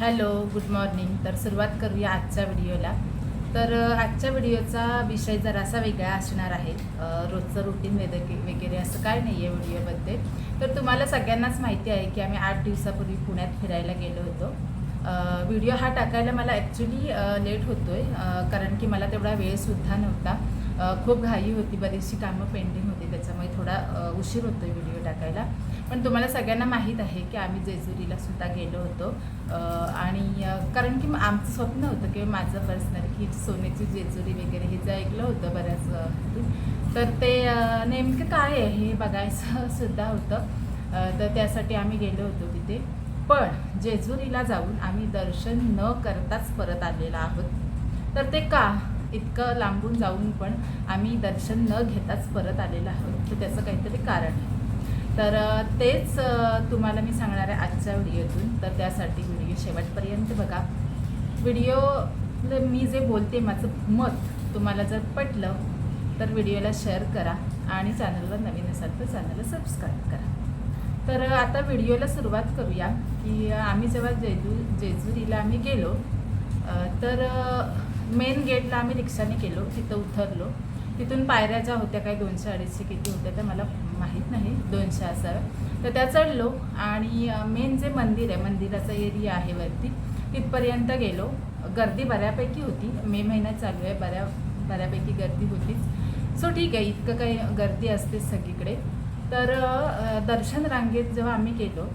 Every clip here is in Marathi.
Hello good morning. तर सुरुवात करूया आजच्या व्हिडिओला. तर आजच्या व्हिडिओचा विषय जरासा वेगळा असणार आहे. रोजचं रुटीन वगैरे वगैरे असं काय नाही आहे व्हिडिओमध्ये. तर तुम्हाला सगळ्यांनाच माहिती आहे की आम्ही आठ दिवसापूर्वी पुण्यात फिरायला गेलो होतो. व्हिडिओ हा टाकायला मला ॲक्च्युली लेट होतो आहे कारण की मला तेवढा वेळसुद्धा नव्हता. खूप घाई होती बरीचशी कामं पेंडिंग होती त्याच्यामुळे थोडा उशीर होतो आहे व्हिडिओ टाकायला. पण तुम्हाला सगळ्यांना माहीत आहे की आम्ही जेजुरीला सुद्धा गेलो होतो. आणि कारण की आमचं स्वप्न होतं की माझं पर्सनल की सोन्याची जेजुरी वगैरे हे जे ऐकलं होतं बऱ्याच तर ते नेमकं काय आहे हे बघायचं सुद्धा होतं. तर त्यासाठी आम्ही गेलो होतो तिथे. पण जेजुरीला जाऊन आम्ही दर्शन न करताच परत आलेलो आहोत. तर ते का? इतकं लांबून जाऊन पण आम्ही दर्शन न घेताच परत आलेलो आहोत. तर त्याचं काहीतरी कारण आहे. तर तेच तुम्हाला मी सांगणार आहे आजच्या व्हिडिओतून. तर त्यासाठी व्हिडिओ शेवटपर्यंत बघा. व्हिडिओ म्हणजे मी जे बोलते माझं मत तुम्हाला जर पटलं तर व्हिडिओला शेअर करा आणि चॅनलवर नवीन असाल तर चॅनलला सबस्क्राईब करा. तर आता व्हिडिओला सुरुवात करूया की आम्ही जेव्हा जेजू जेजुरीला आम्ही गेलो तर मेन गेटला आम्ही रिक्षाने गेलो तिथं उतरलो. तिथून पायऱ्या ज्या होत्या काही दोनशे अडीचशे किती होत्या त्या मला माहीत नाही दोनशे असाव्या. तर त्या चढलो आणि मेन जे मंदिर आहे मंदिराचा एरिया आहे वरती तिथपर्यंत गेलो. गर्दी बऱ्यापैकी होती मे महिन्यात चालू आहे बऱ्या बऱ्यापैकी गर्दी होतीच. सो ठीक आहे इतकं काही गर्दी असतेच सगळीकडे. तर दर्शन रांगेत जेव्हा आम्ही गेलो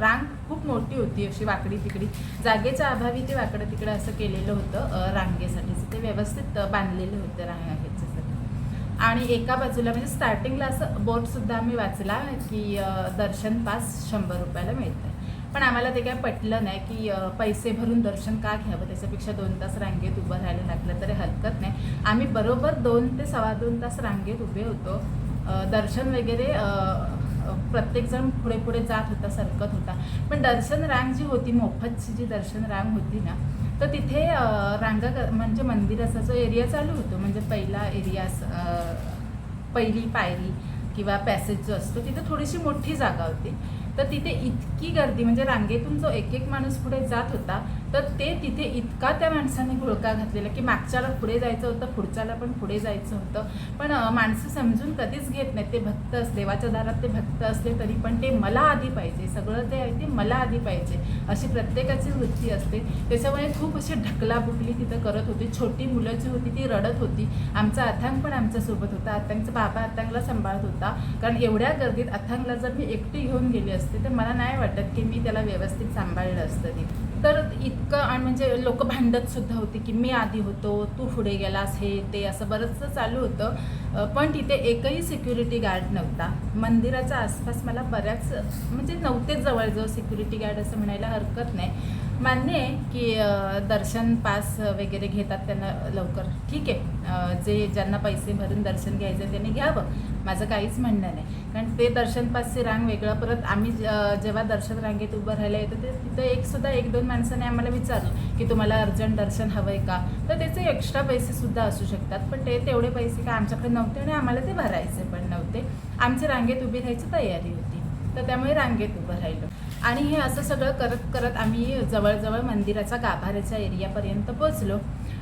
रांग खूप मोठी होती अशी वाकडी तिकडी. जागेच्या अभावी ते वाकडं तिकडं असं केलेलं होतं रांगेसाठीचं ते व्यवस्थित बांधलेलं होतं होते आणि एका बाजूला म्हणजे स्टार्टिंगला असं बोर्डसुद्धा आम्ही वाचला की दर्शन पास शंभर रुपयाला मिळतं पण आम्हाला ते काय पटलं नाही की पैसे भरून दर्शन का घ्यावं? त्याच्यापेक्षा दोन तास रांगेत उभं राहायला लागलं तरी हरकत नाही. आम्ही बरोबर दोन ते सव्वा दोन तास रांगेत उभे होतो. दर्शन वगैरे प्रत्येकजण पुढे पुढे जात होता सरकत होता. पण दर्शन रांग जी होती मोफतची जी दर्शन रांग होती ना तर तिथे रांगा म्हणजे मंदिराचा जो एरिया चालू होतो म्हणजे पहिला एरिया पहिली पायरी किंवा पॅसेज जो असतो तिथे थोडीशी मोठी जागा होती. तर तिथे इतकी गर्दी म्हणजे रांगेतून जो एक एक माणूस पुढे जात होता तर ते तिथे इतका त्या माणसाने घोळका घातलेला की मागच्याला पुढे जायचं होतं पुढच्याला पण पुढे जायचं होतं. पण माणसं समजून कधीच घेत नाहीत. ते भक्त असले देवाच्या दारात ते भक्त असले तरी पण ते मला आधी पाहिजे. सगळं जे आहे ते मला आधी पाहिजे. अशी प्रत्येकाची वृत्ती असते. त्याच्यामुळे खूप अशी ढकलाबुकली तिथं करत होती. छोटी मुलं जी होती ती रडत होती. आमचा अथांग पण आमच्यासोबत होता. अथांगचा बाबा अथांगला सांभाळत होता. कारण एवढ्या गर्दीत अथांगला जर मी एकटी घेऊन गेली असते तर मला नाही वाटत की मी त्याला व्यवस्थित सांभाळलं असतं तिथे. तर इतकं आणि म्हणजे लोक भांडत सुद्धा होती की मी आधी होतो तू पुढे गेलास हे ते असं बरंचसं चालू होतं. पण तिथे एकही सिक्युरिटी गार्ड नव्हता. मंदिराच्या आसपास मला बऱ्याच म्हणजे नव्हतेच जवळजवळ सिक्युरिटी गार्ड असं म्हणायला हरकत नाही. मान्य आहे की दर्शन पास वगैरे घेतात त्यांना लवकर. ठीक आहे. जे ज्यांना पैसे भरून दर्शन घ्यायचं त्यांनी घ्यावं. माझं काहीच म्हणणं नाही. कारण ते दर्शन पासची रांग वेगळं. परत आम्ही जेव्हा दर्शन रांगेत उभं राहायला येतो ते तिथं एक सुद्धा एक दोन माणसाने आम्हाला विचारलं की तुम्हाला अर्जंट दर्शन हवं आहे का? तर त्याचे एक्स्ट्रा पैसे सुद्धा असू शकतात. पण ते तेवढे पैसे काय आमच्याकडे नव्हते आणि आम्हाला ते भरायचे पण नव्हते. आमची रांगेत उभी राहायची तयारी होती. तर त्यामुळे रांगेत उभं राहिलं. आणि हे असं सगळं करत करत आम्ही जवळजवळ मंदिराचा गाभाऱ्याच्या एरियापर्यंत पोचलो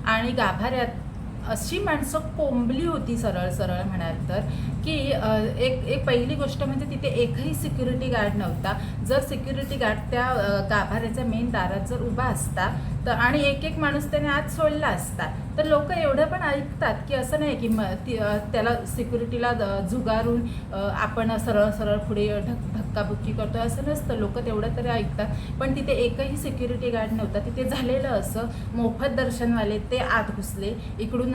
आणि गाभाऱ्यात अशी माणसं कोंबली होती सरळ सरळ म्हणाल तर की एक एक पहिली गोष्ट म्हणजे तिथे एकही सिक्युरिटी गार्ड नव्हता. जर सिक्युरिटी गार्ड त्या गाभाऱ्याच्या मेन दारात जर उभा असता तर आणि एक एक माणूस त्याने आत सोडला असता तर लोक एवढं पण ऐकतात की असं नाही की म ती त्याला सिक्युरिटीला झुगारून आपण सरळ सरळ पुढे ढक धक्काबुक्की करतो असं नसतं. लोक तेवढं तरी ऐकतात. पण तिथे एकही सिक्युरिटी गार्ड नव्हता. तिथे झालेलं असं मोफत दर्शनवाले ते आत घुसले. इकडून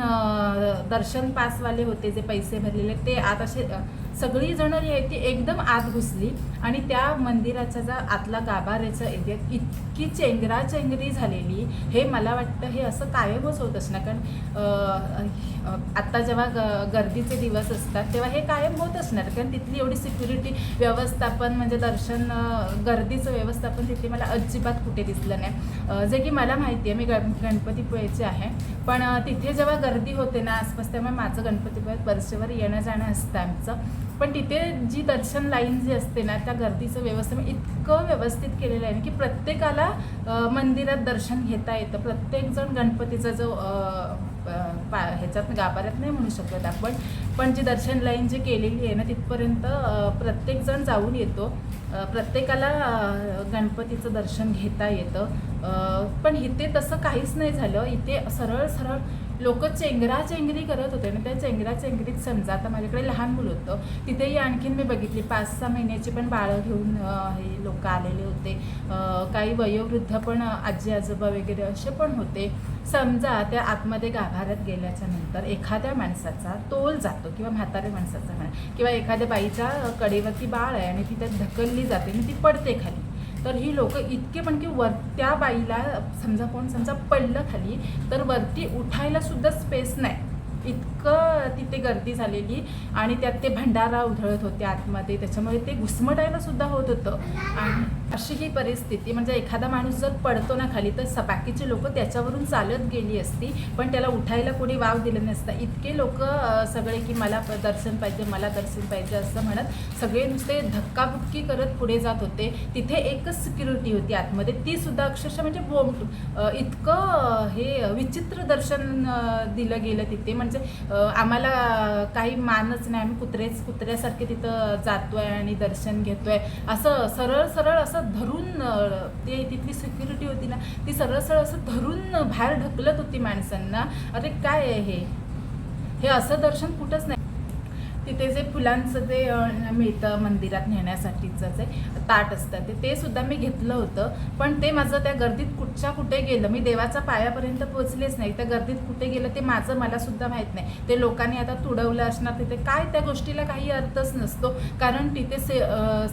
दर्शन पासवाले होते जे पैसे भरलेले ते आत असे सगळीजणं सगळी जण जी आहे ती एकदम आत घुसली आणि त्या मंदिराचा जा आतला गाभाऱ्याचा एरिया इतकी चेंगराचेंगरी झालेली हे मला वाटतं हे असं कायमच होत असणार. कारण आत्ता जेव्हा ग गर्दीचे दिवस असतात तेव्हा हे कायम होत असणार. कारण तिथली एवढी सिक्युरिटी व्यवस्थापन म्हणजे दर्शन गर्दीचं व्यवस्थापन तिथे मला अजिबात कुठे दिसलं नाही. जे की मला माहिती आहे मी गण गणपतीपुळेचे आहे. पण तिथे जेव्हा गर्दी होते ना आसपास त्यामुळे माझं गणपतीपुळ्यात वर्षभर येणं जाणं असतं आमचं. पण तिथे जी दर्शन लाईन जी असते ना त्या गर्दीचं व्यवस्थित म्हणजे इतकं व्यवस्थित केलेलं आहे ना की प्रत्येकाला मंदिरात दर्शन घेता येतं. प्रत्येकजण गणपतीचा जो पा ह्याच्यात गाभाऱ्यात नाही म्हणू शकत आपण पण जी दर्शन लाईन जी केलेली आहे ना तिथपर्यंत प्रत्येकजण जाऊन येतो. प्रत्येकाला गणपतीचं दर्शन घेता येतं. पण इथे तसं काहीच नाही झालं. इथे सरळ सरळ लोक चेंगरा चेंगरी करत होते आणि त्या चेंगरा चेंगरीत समजा आता माझ्याकडे लहान मुलं होतं तिथेही आणखीन मी बघितली पाच सहा महिन्याची पण बाळं घेऊन हे लोक आलेले होते. काही वयोवृद्ध पण आजी आजोबा वगैरे असे पण होते. समजा त्या आतमध्ये गाभाऱ्यात गेल्याच्यानंतर एखाद्या माणसाचा तोल जातो किंवा म्हाताऱ्या माणसाचा म्हणा किंवा एखाद्या बाईच्या कडेवरती बाळ आहे आणि ती त्यात ढकलली जाते आणि ती पडते खाली. तर ही लोक इतके पण की वर त्या बाईला समजा कोण समजा पडलं खाली तर वरती उठायला सुद्धा स्पेस नाही. इतकं तिथे गर्दी झालेली आणि त्यात ते भंडारा उधळत होते आतमध्ये. त्याच्यामुळे ते घुसमटायला सुद्धा होत होतं. आणि अशी ही परिस्थिती म्हणजे एखादा माणूस जर पडतो ना खाली तर स- बाकीचे लोक त्याच्यावरून चालत गेली असती पण त्याला उठायला कोणी वाव दिलं नसतं. इतके लोक सगळे की मला दर्शन पाहिजे मला दर्शन पाहिजे असं म्हणत सगळे नुसते धक्काबुक्की करत पुढे जात होते. तिथे एकच सिक्युरिटी होती आतमध्ये. ती सुद्धा अक्षरशः म्हणजे बोम इतकं हे विचित्र दर्शन दिलं गेलं तिथे. म्हणजे आम्हाला काही मानच नाही. आम्ही कुत्रेच कुत्र्यासारखे तिथं जातोय आणि दर्शन घेतोय. असं सरळ सरळ असं धरून ते तिथली सिक्युरिटी होती ना ती सरळ सरळ असं धरून बाहेर ढकलत होती माणसांना. अरे काय आहे हे? हे असं दर्शन कुठंच नाही. तिथे जे फुलांचं जे मिळतं मंदिरात नेण्यासाठीचं जे ताट असतं ते ते सुद्धा मी घेतलं होतं. पण ते माझं त्या गर्दीत कुठच्या कुठे गेलं मी देवाच्या पायापर्यंत पोचलेच नाही. त्या गर्दीत कुठे गेलं ते माझं मला सुद्धा माहीत नाही. ते लोकांनी आता तुडवलं असणार तिथे. काय त्या गोष्टीला काही अर्थच नसतो. कारण तिथे से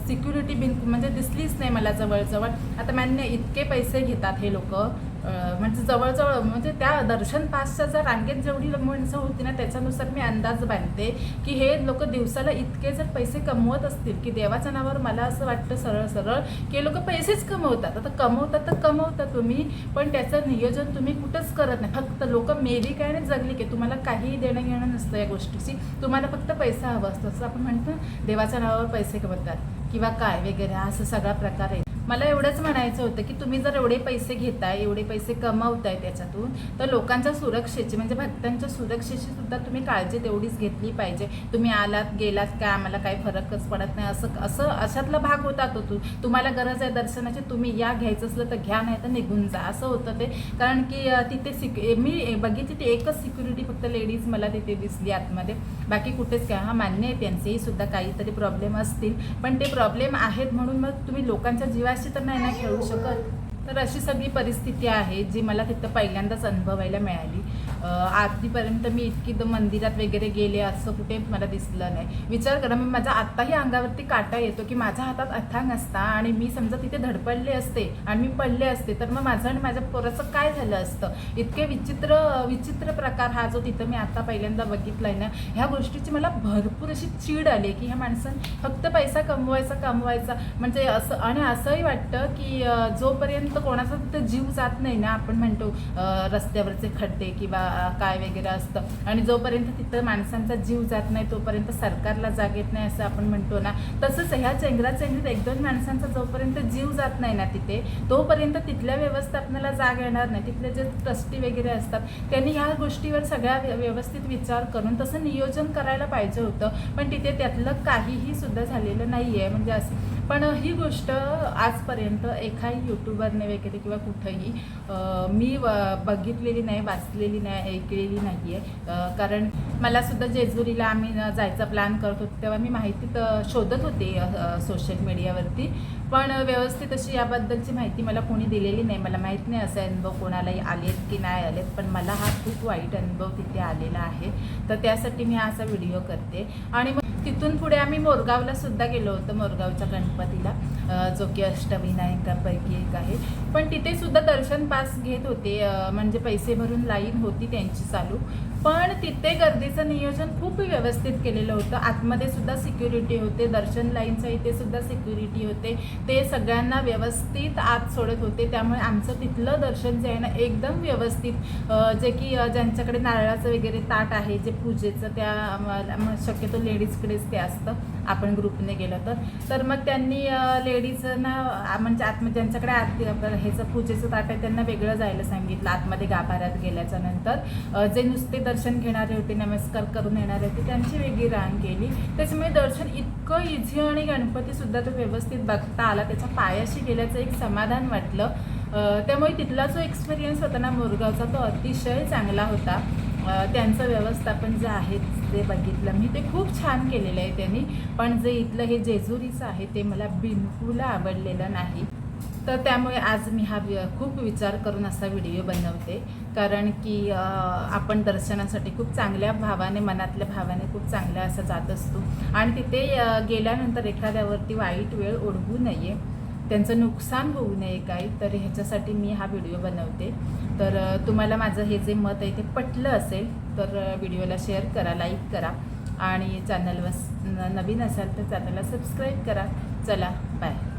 सिक्युरिटी बिन म्हणजे दिसलीच नाही मला जवळजवळ. आता मान्य इतके पैसे घेतात हे लोक. म्हणजे जवळजवळ म्हणजे त्या दर्शन पासच्या जर रांगेत जेवढी माणसं होती ना त्याच्यानुसार मी अंदाज बांधते की हे लोक दिवसाला इतके जर पैसे कमवत असतील की देवाच्या नावावर मला असं वाटतं सरळ सरळ की हे लोक पैसेच कमवतात. आता कमवतात तर कमवता तुम्ही पण त्याचं नियोजन तुम्ही कुठंच करत नाही. फक्त लोक मेली काय आणि जगली की तुम्हाला काहीही देणं घेणं नसतं या गोष्टीची तुम्हाला फक्त पैसा हवा असतो. असं आपण म्हणतो देवाच्या नावावर पैसे कमवतात किंवा काय वगैरे असं सगळा प्रकार आहे. मला एवढंच म्हणायचं होतं की तुम्ही जर एवढे पैसे घेताय एवढे पैसे कमावताय त्याच्यातून तर लोकांच्या सुरक्षेची म्हणजे भक्तांच्या सुरक्षेची सुद्धा तुम्ही काळजी तेवढीच घेतली पाहिजे. तुम्ही आलात गेलात काय आम्हाला काही फरकच पडत नाही असं असं अशातला भाग होता तो तू. तुम्हाला गरज आहे दर्शनाची तुम्ही या घ्यायचं असलं तर घ्या नाही तर निघून जा. असं होतं ते. कारण की तिथे सिक मी बघितली ती एकच सिक्युरिटी फक्त लेडीज मला तिथे दिसली आतमध्ये. बाकी कुठेच काय हा मान्य आहे त्यांचेही सुद्धा काहीतरी प्रॉब्लेम असतील. पण ते प्रॉब्लेम आहेत म्हणून मग तुम्ही लोकांच्या जीवाशी तर नाही ना खेळू शकत. तर अशी सगळी परिस्थिती आहे जी मला तिथं पहिल्यांदाच अनुभवायला मिळाली. आरतीपर्यंत मी इतकी मंदिरात वगैरे गेले असं कुठे मला दिसलं नाही. विचार करा मी माझा आत्ताही अंगावरती काटा येतो की माझ्या हातात अथांग असता आणि मी समजा तिथे धडपडले असते आणि मी पडले असते तर मग माझं आणि माझ्या पोराचं काय झालं असतं? इतके विचित्र विचित्र प्रकार हा जो तिथं मी आता पहिल्यांदा बघितलाय ना ह्या गोष्टीची मला भरपूर अशी चीड आली की ह्या माणसानं फक्त पैसा कमवायचा कमवायचा. म्हणजे असं आणि असंही वाटतं की जोपर्यंत कोणाचा तिथं जीव जात नाही ना आपण म्हणतो रस्त्यावरचे खड्डे किंवा काय वगैरे असतं. आणि जोपर्यंत तिथं माणसांचा जीव जात नाही तोपर्यंत सरकारला जाग येत नाही असं आपण म्हणतो ना तसंच ह्या चेंगरा चेंगरीत एक दोन माणसांचा जोपर्यंत जीव जात नाही ना तिथे तोपर्यंत तिथल्या व्यवस्थापनाला जाग येणार नाही. तिथले जे ट्रस्टी वगैरे असतात त्यांनी ह्या गोष्टीवर सगळ्या व्य- व्यवस्थित विचार करून तसं नियोजन करायला पाहिजे होतं. पण तिथे त्यातलं काहीही सुद्धा झालेलं नाही आहे म्हणजे असं पण ही गोष्ट आजपर्यंत एकाही यूट्यूबरने वगैरे किंवा कुठंही मी व- बघितलेली नाही वाचलेली नाही. ऐकलेली नाही आहे कारण मला सुद्धा जेजुरीला आम्ही जायचा प्लॅन करत होतो तेव्हा मी माहिती तर शोधत होते सोशल मीडियावरती पण व्यवस्थित अशी याबद्दलची माहिती मला कोणी दिलेली नाही. मला माहीत नाही असे अनुभव कोणालाही आलेत की नाही आलेत पण मला हा खूप वाईट अनुभव तिथे आलेला आहे. तर त्यासाठी मी हा असा व्हिडिओ करते. आणि मग तिथून पुढे आम्ही मोरगावला सुद्धा गेलो होतो मोरगावच्या गणपतीला. जो की अष्टविनायकापैकी एक आहे. पण तिथे सुद्धा दर्शन पास घेत होते. म्हणजे पैसे भरून लाईन होती त्यांची चालू. पण तिथे गर्दीचं नियोजन खूप व्यवस्थित केलेलं होतं. आतमध्ये सुद्धा सिक्युरिटी होते दर्शन लाईनच्या इथे सुद्धा सिक्युरिटी होते. ते सगळ्यांना व्यवस्थित आत सोडत होते. त्यामुळे आमचं तिथलं दर्शन जे आहे ना एकदम व्यवस्थित. जे की ज्यांच्याकडे नारळाचं वगैरे ताट आहे जे पूजेचं त्या शक्यतो लेडीजकडेच ते असतं. आपण ग्रुपने गेलं तर. तर मग त्यांनी लेडीजना म्हणजे आत ज्यांच्याकडे आरती ह्याचं पूजेचं ताट आहे त्यांना वेगळं जायला सांगितलं. आतमध्ये गाभाऱ्यात गेल्याच्यानंतर. जे नुसते दर्शन घेणारे होते नमस्कार करून येणारे होते त्यांची वेगळी रांग केली त्याच्यामुळे दर्शन इतकं इझी आणि गणपतीसुद्धा तो व्यवस्थित बघता आला त्याच्या पायाशी गेल्याचं एक समाधान वाटलं. त्यामुळे तिथला जो एक्सपिरियन्स होता ना मोरगावचा तो अतिशय चांगला होता. त्यांचं व्यवस्थापन जे आहे ते बघितलं. मी ते खूप छान केलेलं आहे त्यांनी. पण जे इथलं हे जेजुरीचं आहे ते मला बिलकुल आवडलेलं नाही. तर त्यामुळे आज मी हा वि- खूप विचार करून असा व्हिडिओ बनवते. कारण की आपण दर्शनासाठी खूप चांगल्या भावाने मनातल्या भावाने खूप चांगल्या असं जात असतो. आणि तिथे गेल्यानंतर एखाद्यावरती वाईट वेळ ओढवू नये. त्यांचं नुकसान होऊ नये काही. तर ह्याच्यासाठी मी हा व्हिडिओ बनवते. तर तुम्हाला माझं हे जे मत आहे ते पटलं असेल तर व्हिडिओला शेअर करा लाईक करा. आणि चॅनलवर न- नवीन असाल तर चॅनलला सबस्क्राईब करा. चला बाय.